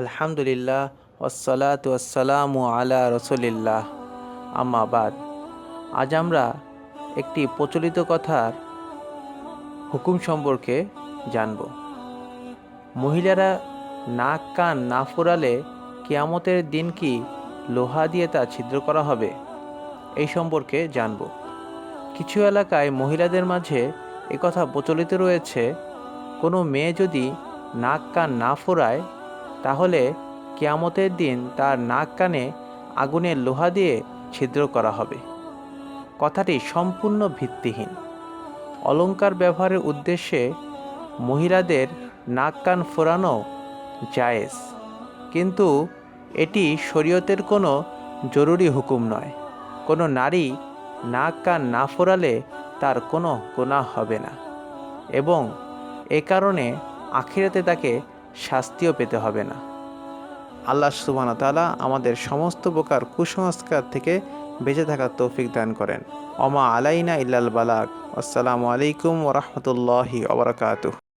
আলহামদুলিল্লাহ ওসলাত আলা রসুলিল্লাহ। আমাবাদ আজ আমরা একটি প্রচলিত কথার হুকুম সম্পর্কে জানব। মহিলারা নাক কান না ফুরালে কেয়ামতের দিন কি লোহা দিয়ে তা ছিদ্র করা হবে? এই সম্পর্কে জানব। কিছু এলাকায় মহিলাদের মাঝে একথা প্রচলিত রয়েছে, কোনো মেয়ে যদি নাক কান না ফোরায় তাহলে কেয়ামতের দিন তার নাক কানে আগুনের লোহা দিয়ে ছিদ্র করা হবে। কথাটি সম্পূর্ণ ভিত্তিহীন। অলঙ্কার ব্যবহারের উদ্দেশ্যে মহিলাদের নাক কান ফোরানো জায়েজ। কিন্তু এটি শরীয়তের কোনো জরুরি হুকুম নয়। কোনো নারী নাক কান না ফোরালে তার কোনো গোনা হবে না। এবং এ কারণে আখিরাতে তাকে শাস্তিও পেতে হবে না। আল্লাহ সুবান তালা আমাদের সমস্ত প্রকার কুসংস্কার থেকে বেঁচে থাকার তৌফিক দান করেন। অমা আলাইনা ইল্লাল বালাক আসসালামু আলাইকুম ওরহমতুল্লাহি ওবরাকাতুহ